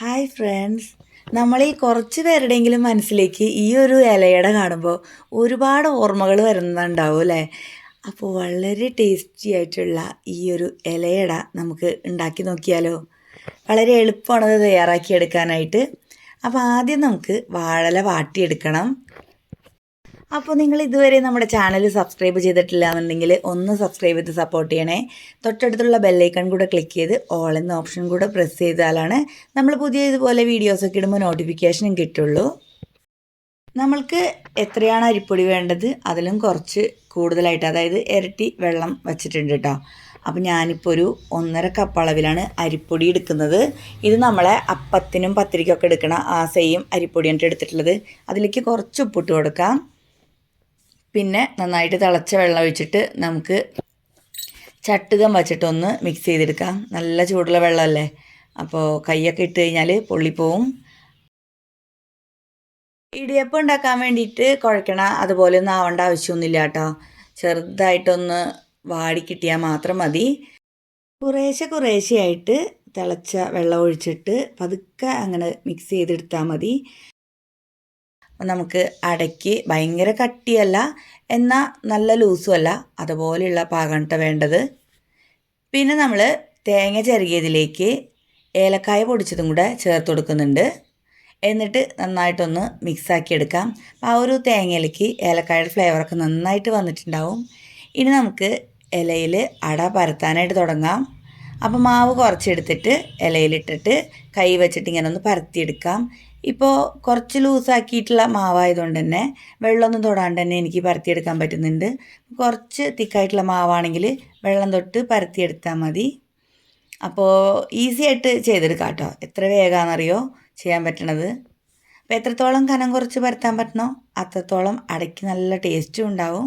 Hi friends നമ്മളിൽ കുറച്ച് പേരുടെയെങ്കിലും മനസ്സിലേക്ക് ഈ ഒരു ഇലയട കാണുമ്പോൾ ഒരുപാട് ഓർമ്മകൾ വരുന്നുണ്ടാവും അല്ലേ? അപ്പോൾ വളരെ ടേസ്റ്റി ആയിട്ടുള്ള ഈ ഒരു ഇലയട നമുക്ക് ഉണ്ടാക്കി നോക്കിയാലോ? വളരെ എളുപ്പമാണത് തയ്യാറാക്കിയെടുക്കാനായിട്ട്. അപ്പോൾ ആദ്യം നമുക്ക് വാഴല വാട്ടിയെടുക്കണം. അപ്പോൾ നിങ്ങൾ ഇതുവരെ നമ്മുടെ ചാനൽ സബ്സ്ക്രൈബ് ചെയ്തിട്ടില്ല എന്നുണ്ടെങ്കിൽ ഒന്ന് സബ്സ്ക്രൈബ് ചെയ്ത് സപ്പോർട്ട് ചെയ്യണേ. തൊട്ടടുത്തുള്ള ബെല്ലൈക്കൺ കൂടെ ക്ലിക്ക് ചെയ്ത് ഓൾ എന്ന ഓപ്ഷൻ കൂടെ പ്രസ് ചെയ്താലാണ് നമ്മൾ പുതിയ ഇതുപോലെ വീഡിയോസൊക്കെ ഇടുമ്പോൾ നോട്ടിഫിക്കേഷനും കിട്ടുള്ളൂ. നമ്മൾക്ക് എത്രയാണ് അരിപ്പൊടി വേണ്ടത്? അതിലും കുറച്ച് കൂടുതലായിട്ട് അതായത് ഇരട്ടി വെള്ളം വച്ചിട്ടുണ്ട് കേട്ടോ അപ്പം ഞാനിപ്പോൾ ഒരു ഒന്നര കപ്പ് അളവിലാണ് അരിപ്പൊടി എടുക്കുന്നത്. ഇത് നമ്മളെ അപ്പത്തിനും പത്തിരിക്കൊക്കെ എടുക്കണ ആ സെയിം അരിപ്പൊടിയാണ് എടുത്തിട്ടുള്ളത്. അതിലേക്ക് കുറച്ച് ഉപ്പിട്ട് കൊടുക്കാം. പിന്നെ നന്നായിട്ട് തിളച്ച വെള്ളം ഒഴിച്ചിട്ട് നമുക്ക് ചട്ടുകം വച്ചിട്ടൊന്ന് മിക്സ് ചെയ്തെടുക്കാം. നല്ല ചൂടുള്ള വെള്ളമല്ലേ? അപ്പോൾ കൈയൊക്കെ ഇട്ട് കഴിഞ്ഞാൽ പൊള്ളിപ്പോവും. ഇടിയപ്പം ഉണ്ടാക്കാൻ വേണ്ടിയിട്ട് കുഴക്കണ അതുപോലെ ഒന്നും ആവേണ്ട ആവശ്യമൊന്നുമില്ല കേട്ടോ. ചെറുതായിട്ടൊന്ന് വാടി കിട്ടിയാൽ മാത്രം മതി. കുറേശ്ശെ കുറേശ്ശെയായിട്ട് തിളച്ച വെള്ളം ഒഴിച്ചിട്ട് പതുക്കെ അങ്ങനെ മിക്സ് ചെയ്തെടുത്താൽ മതി. നമുക്ക് അടയ്ക്ക് ഭയങ്കര കട്ടിയല്ല എന്നാൽ നല്ല ലൂസും അല്ല അതുപോലെയുള്ള പാകണ്ട വേണ്ടത്. പിന്നെ നമ്മൾ തേങ്ങ ചിരകിയതിലേക്ക് ഏലക്കായ പൊടിച്ചതും കൂടെ ചേർത്ത് കൊടുക്കുന്നുണ്ട്. എന്നിട്ട് നന്നായിട്ടൊന്ന് മിക്സാക്കി എടുക്കാം. ആ ഒരു തേങ്ങയിലേക്ക് ഏലക്കായുടെ ഫ്ലേവറൊക്കെ നന്നായിട്ട് വന്നിട്ടുണ്ടാവും. ഇനി നമുക്ക് ഇലയിൽ അട പരത്താനായിട്ട് തുടങ്ങാം. അപ്പോൾ മാവ് കുറച്ചെടുത്തിട്ട് ഇലയിലിട്ടിട്ട് കൈ വെച്ചിട്ട് ഇങ്ങനെ ഒന്ന് പരത്തിയെടുക്കാം. ഇപ്പോൾ കുറച്ച് ലൂസാക്കിയിട്ടുള്ള മാവായതുകൊണ്ട് തന്നെ വെള്ളമൊന്നും തൊടാണ്ട് തന്നെ എനിക്ക് പരത്തിയെടുക്കാൻ പറ്റുന്നുണ്ട്. കുറച്ച് തിക്കായിട്ടുള്ള മാവാണെങ്കിൽ വെള്ളം തൊട്ട് പരത്തിയെടുത്താൽ മതി. അപ്പോൾ ഈസി ആയിട്ട് ചെയ്തെടുക്കാം കേട്ടോ എത്ര വേഗമാണെന്നറിയോ ചെയ്യാൻ പറ്റണത്? അപ്പോൾ എത്രത്തോളം കനം കുറച്ച് പരത്താൻ പറ്റണോ അത്രത്തോളം അടയ്ക്ക് നല്ല ടേസ്റ്റും ഉണ്ടാവും.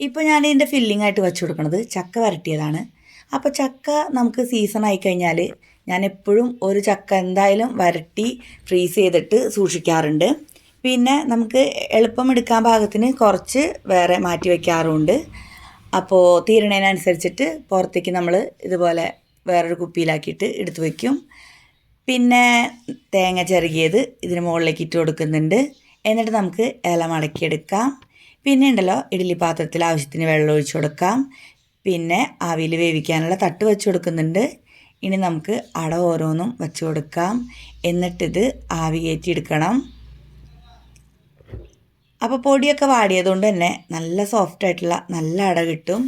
ഇപ്പോൾ ഞാൻ ഇതിന്റെ ഫില്ലിംഗ് ആയിട്ട് വെച്ച് കൊടുക്കുന്നത് ചക്ക വരട്ടിയതാണ്. അപ്പോൾ ചക്ക നമുക്ക് സീസൺ ആയി കഴിഞ്ഞാൽ ഞാൻ എപ്പോഴും ഒരു ചക്ക എന്തായാലും വരട്ടി ഫ്രീസ് ചെയ്തിട്ട് സൂക്ഷിക്കാറുണ്ട്. പിന്നെ നമുക്ക് എളുപ്പം എടുക്കാൻ പാകത്തിന് കുറച്ച് വേറെ മാറ്റി വയ്ക്കാറുമുണ്ട് അപ്പോൾ തീരണേനനുസരിച്ചിട്ട് പുറത്തേക്ക് നമ്മൾ ഇതുപോലെ വേറൊരു കുപ്പിയിലാക്കിയിട്ട് എടുത്തു വയ്ക്കും പിന്നെ തേങ്ങ ചെറുകിയത് ഇതിന് മുകളിലേക്ക് ഇട്ട് കൊടുക്കുന്നുണ്ട്. എന്നിട്ട് നമുക്ക് ഇല മടക്കിയെടുക്കാം. പിന്നെ ഉണ്ടല്ലോ ഇഡ്ഡലി പാത്രത്തിൽ ആവശ്യത്തിന് വെള്ളം ഒഴിച്ചു കൊടുക്കാം. പിന്നെ ആവിയിൽ വേവിക്കാനുള്ള തട്ട് വെച്ച് കൊടുക്കുന്നുണ്ട്. ഇനി നമുക്ക് അട ഓരോന്നും വെച്ച് കൊടുക്കാം. എന്നിട്ടിത് ആവി കയറ്റിയെടുക്കണം. അപ്പോൾ പൊടിയൊക്കെ വാടിയതുകൊണ്ട് തന്നെ നല്ല സോഫ്റ്റ് ആയിട്ടുള്ള നല്ല അട കിട്ടും.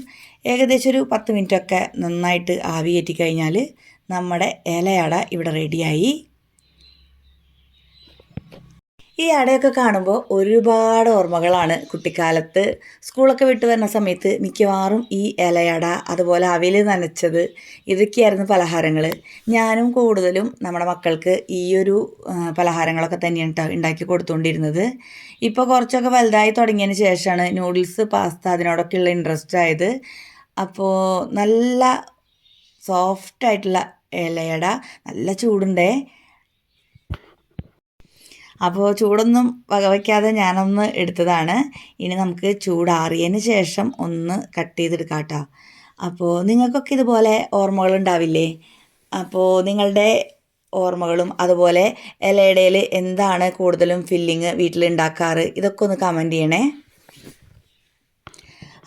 ഏകദേശം ഒരു പത്ത് മിനിറ്റൊക്കെ നന്നായിട്ട് ആവി കയറ്റി കഴിഞ്ഞാൽ നമ്മുടെ ഇലയട ഇവിടെ റെഡിയായി ഈ അടയൊക്കെ കാണുമ്പോൾ ഒരുപാട് ഓർമ്മകളാണ് കുട്ടിക്കാലത്ത്. സ്കൂളൊക്കെ വിട്ട് വരുന്ന സമയത്ത് മിക്കവാറും ഈ ഇലയട അതുപോലെ അവിൽ നനച്ചത് ഇതൊക്കെയായിരുന്നു പലഹാരങ്ങൾ ഞാനും കൂടുതലും നമ്മുടെ മക്കൾക്ക് ഈ ഒരു പലഹാരങ്ങളൊക്കെ തന്നെയാണ് ഉണ്ടാക്കി കൊടുത്തുകൊണ്ടിരുന്നത് ഇപ്പോൾ കുറച്ചൊക്കെ വലുതായി തുടങ്ങിയതിന് ശേഷമാണ് നൂഡിൽസ് പാസ്ത അതിനോടൊക്കെയുള്ള ഇൻട്രസ്റ്റ് ആയത്. അപ്പോൾ നല്ല സോഫ്റ്റായിട്ടുള്ള ഇലയട നല്ല ചൂടുണ്ടേ. അപ്പോൾ ചൂടൊന്നും വകവയ്ക്കാതെ ഞാനൊന്ന് എടുത്തതാണ്. ഇനി നമുക്ക് ചൂടാറിയതിന് ശേഷം ഒന്ന് കട്ട് ചെയ്തെടുക്കാം കേട്ടോ. അപ്പോൾ നിങ്ങൾക്കൊക്കെ ഇതുപോലെ ഓർമ്മകൾ ഉണ്ടാവില്ലേ അപ്പോൾ നിങ്ങളുടെ ഓർമ്മകളും അതുപോലെ ഇലയിടയിൽ എന്താണ് കൂടുതലും ഫില്ലിങ് വീട്ടിൽ ഉണ്ടാക്കാറ് ഇതൊക്കെ ഒന്ന് കമന്റ് ചെയ്യണേ.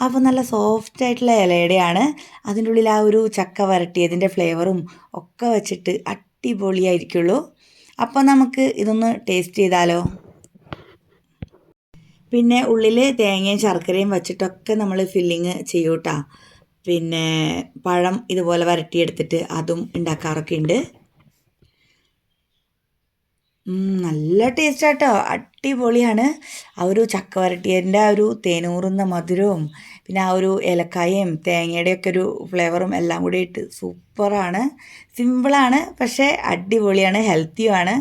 അപ്പോൾ നല്ല സോഫ്റ്റ് ആയിട്ടുള്ള ഇലയുടെയാണ് അതിന്റെ ഉള്ളിൽ ആ ഒരു ചക്ക വരട്ടിയതിന്റെ ഫ്ലേവറും ഒക്കെ വെച്ചിട്ട് അടിപൊളിയായിരിക്കുള്ളൂ. അപ്പോൾ നമുക്ക് ഇതൊന്ന് ടേസ്റ്റ് ചെയ്താലോ? പിന്നെ ഉള്ളിൽ തേങ്ങയും ശർക്കരയും വച്ചിട്ടൊക്കെ നമ്മൾ ഫില്ലിങ് ചെയ്യൂട്ടാ. പിന്നെ പഴം ഇതുപോലെ വരട്ടിയെടുത്തിട്ട് അതും ഉണ്ടാക്കാറൊക്കെ ഉണ്ട് നല്ല ടേസ്റ്റ് ആട്ടോ അടിപൊളിയാണ്. ആ ഒരു ചക്ക വരട്ടിയതിന്റെ ആ ഒരു തേനൂറുന്ന മധുരവും പിന്നെ ആ ഒരു ഏലക്കായയും തേങ്ങയുടെയൊക്കെ ഒരു ഫ്ലേവറും എല്ലാം കൂടി ഇട്ട് സൂപ്പറാണ്. സിമ്പിളാണ് പക്ഷേ അടിപൊളിയാണ് ഹെൽത്തിയുമാണ്.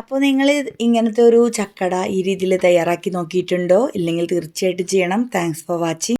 അപ്പോൾ നിങ്ങൾ ഇങ്ങനത്തെ ഒരു ചക്കട ഈ രീതിയിൽ തയ്യാറാക്കി നോക്കിയിട്ടുണ്ടോ? ഇല്ലെങ്കിൽ തീർച്ചയായിട്ടും ചെയ്യണം. Thanks for watching.